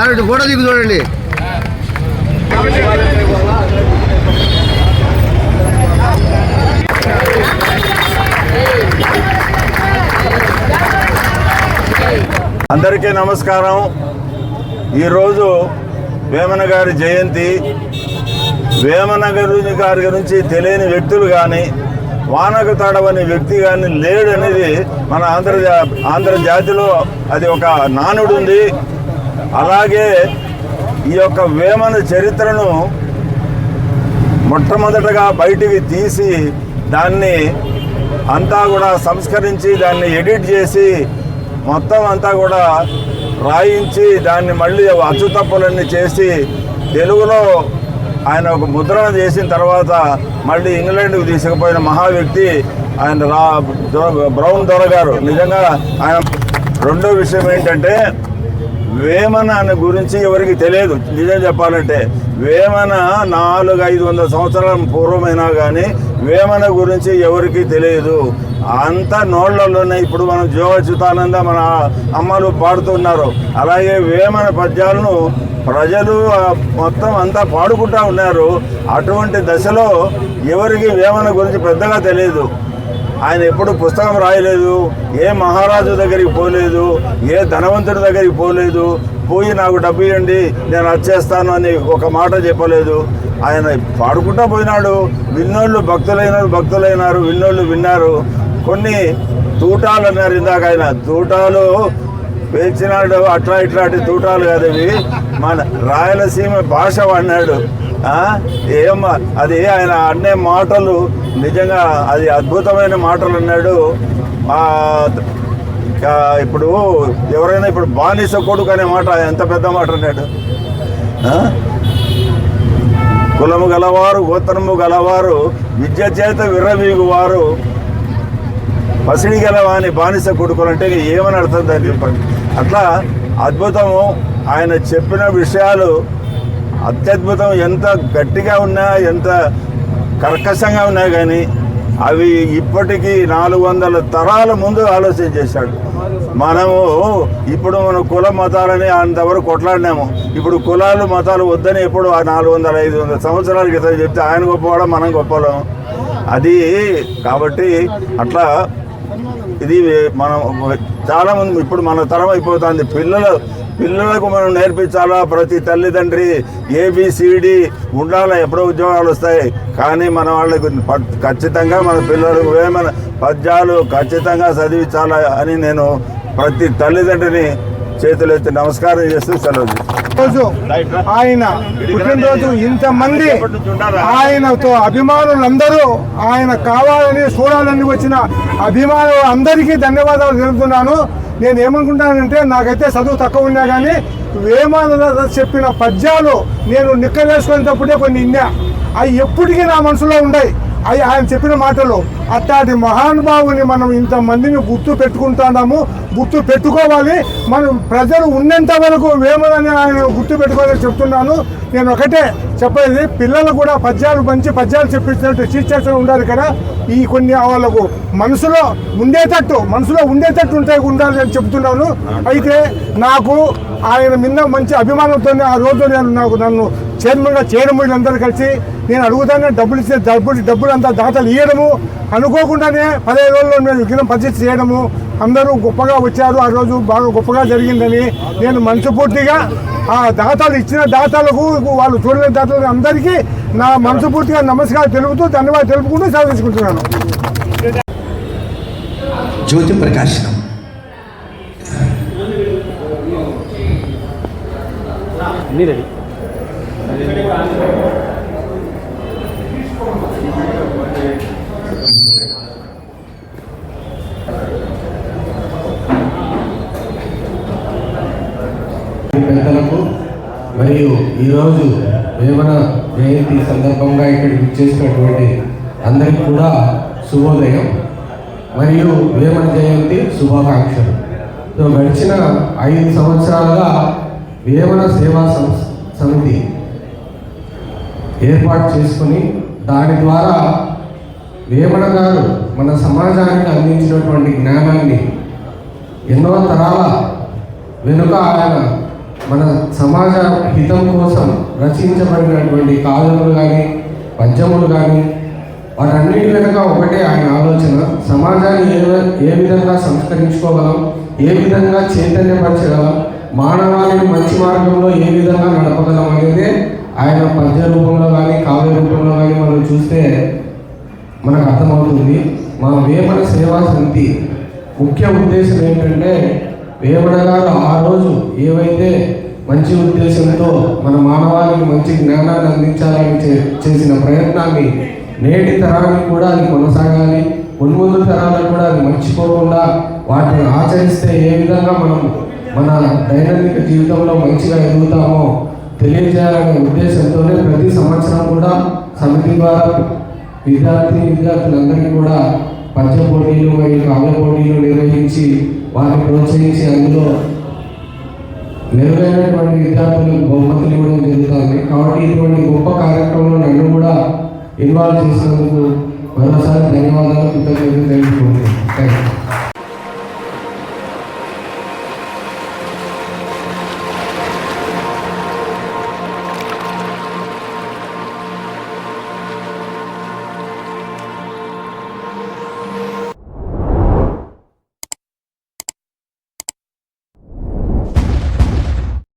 Sir ఇటు దిగు చూడండి. అందరికీ నమస్కారం. ఈరోజు వేమన గారి జయంతి. వేమన గారి గారి గురించి తెలియని వ్యక్తులు కానీ వానకు తడవని వ్యక్తి కానీ లేడు అనేది మన ఆంధ్ర ఆంధ్ర జాతిలో అది ఒక నానుడు ఉంది అలాగే ఈ యొక్క వేమన చరిత్రను మొట్టమొదటగా బయటికి తీసి దాన్ని అంతా కూడా సంస్కరించి దాన్ని ఎడిట్ చేసి మొత్తం అంతా కూడా రాయించి దాన్ని మళ్ళీ అచ్చుతప్పులన్నీ చేసి తెలుగులో ఆయన ఒక ముద్రణ చేసిన తర్వాత మళ్ళీ ఇంగ్లాండ్కి తీసుకుపోయిన మహా వ్యక్తి ఆయన రా బ్రౌన్ దొర గారు. నిజంగా ఆయన రెండో విషయం ఏంటంటే వేమన అనే గురించి ఎవరికి తెలియదు. నిజం చెప్పాలంటే వేమన నాలుగు ఐదు వందల సంవత్సరాల పూర్వమైనా కానీ వేమన గురించి ఎవరికి తెలియదు. అంత నోళ్ళలోనే ఇప్పుడు మనం జీవచ్యుతానంద మన అమ్మలు పాడుతున్నారు. అలాగే వేమన పద్యాలను ప్రజలు మొత్తం అంతా పాడుకుంటా ఉన్నారు. అటువంటి దశలో ఎవరికి వేమన గురించి పెద్దగా తెలియదు. ఆయన ఎప్పుడు పుస్తకం రాయలేదు ఏ మహారాజు దగ్గరికి పోలేదు ఏ ధనవంతుడి దగ్గరికి పోలేదు పోయి నాకు డబ్బు ఇవ్వండి నేను వచ్చేస్తాను అని ఒక మాట చెప్పలేదు. ఆయన పాడుకుంటా పోయినాడు. విన్నోళ్ళు భక్తులైనారు భక్తులైనారు విన్నోళ్ళు విన్నారు. కొన్ని తూటాలు అన్నారు ఇందాక ఆయన. తూటాలు పేర్చినాడు అట్లా ఇట్లాంటి తూటాలు కాదు మన రాయలసీమ భాష అన్నాడు ఆ, ఏం అది ఆయన అనే మాటలు నిజంగా అది అద్భుతమైన మాటలు అన్నాడు. ఇప్పుడు ఎవరైనా ఇప్పుడు బానిస కొడుకు అనే మాట ఎంత పెద్ద మాట అన్నాడు. కులము గలవారు గోత్రము గలవారు విద్య చేత విర్రవీగువారు పసిడి గలవాని బానిస కొడుకులు అంటే ఏమని అర్థం దాన్ని చెప్పండి? అట్లా అద్భుతము ఆయన చెప్పిన విషయాలు అత్యద్భుతం. ఎంత గట్టిగా ఉన్నా ఎంత కర్కశంగా ఉన్నా కానీ అవి ఇప్పటికీ నాలుగు వందల తరాల ముందు ఆలోచన చేశాడు. మనము ఇప్పుడు మన కుల మతాలని అంతవరకు కొట్లాడినాము. ఇప్పుడు కులాలు మతాలు వద్దని ఎప్పుడు ఆ నాలుగు వందల ఐదు వందల సంవత్సరాల క్రితం చెప్తే ఆయన గొప్పవాడం మనం గొప్పలం అది కాబట్టి అట్లా ఇది మనం చాలా మంది ఇప్పుడు మన తరం అయిపోతుంది. పిల్లలు పిల్లలకు మనం నేర్పించాలా? ప్రతి తల్లిదండ్రి ఏబిసిడి ఉండాలా? ఎప్పుడో ఉద్యోగాలు వస్తాయి. కానీ మన వాళ్ళకు ఖచ్చితంగా మన పిల్లలకు ఏమైనా పద్యాలు ఖచ్చితంగా చదివించాలా అని నేను ప్రతి తల్లిదండ్రిని చేతులెత్తి నమస్కారం చేస్తూ సెలవు రోజు ఆయన పుట్టినరోజు ఇంతమంది ఆయనతో అభిమానులందరూ ఆయన కావాలని చూడాలని వచ్చిన అభిమానులు అందరికీ ధన్యవాదాలు తెలుపుతున్నాను. నేను ఏమనుకుంటానంటే నాకైతే చదువు తక్కువ ఉన్నా కానీ వేమాన చెప్పిన పద్యాలు నేను నిక్కలేసుకునేటప్పుడే కొన్ని ఇన్నా అవి ఎప్పటికీ నా మనసులో ఉన్నాయి అవి ఆయన చెప్పిన మాటలు అట్లాంటి మహానుభావుని మనం ఇంతమందిని గుర్తు పెట్టుకుంటున్నాము గుర్తు పెట్టుకోవాలి. మనం ప్రజలు ఉన్నంత వరకు వేమని ఆయన గుర్తు పెట్టుకోవాలని చెప్తున్నాను. నేను ఒకటే చెప్పేది పిల్లలు కూడా పద్యాలు మంచి పద్యాలు చెప్పించినట్టు టీచర్స్ ఉండాలి కదా. ఈ కొన్ని వాళ్ళకు మనసులో ఉండేటట్టు మనసులో ఉండేటట్టు ఉంటాయి ఉండాలి అని చెప్తున్నాను. అయితే నాకు ఆయన మిన్న మంచి అభిమానంతోనే ఆ రోజు నేను నాకు నన్ను చైర్మన్గా చేయడం అందరూ కలిసి నేను అడుగుతానే డబ్బులు ఇచ్చే డబ్బులు డబ్బులు అంతా దాతలు ఇవ్వడము అనుకోకుండానే పదిహేను రోజుల్లో నేను విగ్రహం ప్రతిష్ఠ చేయడము. అందరూ గొప్పగా వచ్చారు. ఆ రోజు బాగా గొప్పగా జరిగిందని నేను మనసుపూర్తిగా ఆ దాతలు ఇచ్చిన దాతలకు వాళ్ళు చూడలేని దాతలకు అందరికీ నా మనసుపూర్తిగా నమస్కారం తెలుపుతూ ధన్యవాదాలు తెలుపుకుంటూ సాధించుకుంటున్నాను జ్యోతి ప్రకాశనం. పెద్దలకు మరియు ఈరోజు వేమన జయంతి సందర్భంగా ఇక్కడికి చేసినటువంటి అందరికీ కూడా శుభోదయం మరియు వేమన జయంతి శుభాకాంక్షలు. సో గడిచిన ఐదు సంవత్సరాలుగా వేమన సేవా సం- సమితి ఏర్పాటు చేసుకుని దాని ద్వారా వేమన గారు మన సమాజానికి అందించినటువంటి జ్ఞానాన్ని ఎన్నో తరాల వెనుక ఆయన మన సమాజ హితం కోసం రచించబడినటువంటి కావ్యములు కానీ పద్యములు కానీ వాటన్నిటి వెనుక ఒకటే ఆయన ఆలోచన. సమాజాన్ని ఏ ఏ విధంగా సంస్కరించుకోగలం ఏ విధంగా చైతన్యపరచగలం మానవాళిని మంచి మార్గంలో ఏ విధంగా నడపగలం అనేది ఆయన పద్య రూపంలో కానీ కావ్య రూపంలో కానీ మనం చూస్తే మనకు అర్థమవుతుంది మా వేమన సేవా సమితి. ముఖ్య ఉద్దేశం ఏంటంటే వేమన గారు ఆ రోజు ఏవైతే మంచి ఉద్దేశంతో మన మానవాళికి మంచి జ్ఞానాన్ని అందించాలని చే- చేసిన ప్రయత్నాన్ని నేటి తరానికి కూడా అది కొనసాగాలి. మున్ముందు తరాలకు కూడా అది మర్చిపోకుండా వాటిని ఆచరిస్తే ఏ విధంగా మనం మన దైనందిక జీవితంలో మంచిగా ఎదుగుతామో తెలియజేయాలనే ఉద్దేశంతోనే ప్రతి సంవత్సరం కూడా సమితి ద్వారా విద్యార్థి విద్యార్థులందరికీ కూడా పద్య పోటీలు మరియు కావ్య పోటీలు నిర్వహించి వారిని ప్రోత్సహించి అందులో మెరుగైనటువంటి విద్యార్థులకు బహుమతులు ఇవ్వడం జరుగుతుంది. కాబట్టి ఇటువంటి గొప్ప కార్యక్రమంలో నన్ను కూడా ఇన్వాల్వ్ చేసినందుకు మరోసారి ధన్యవాదాలు కృతజ్ఞతలు తెలుపుకుంటున్నాను. Thank you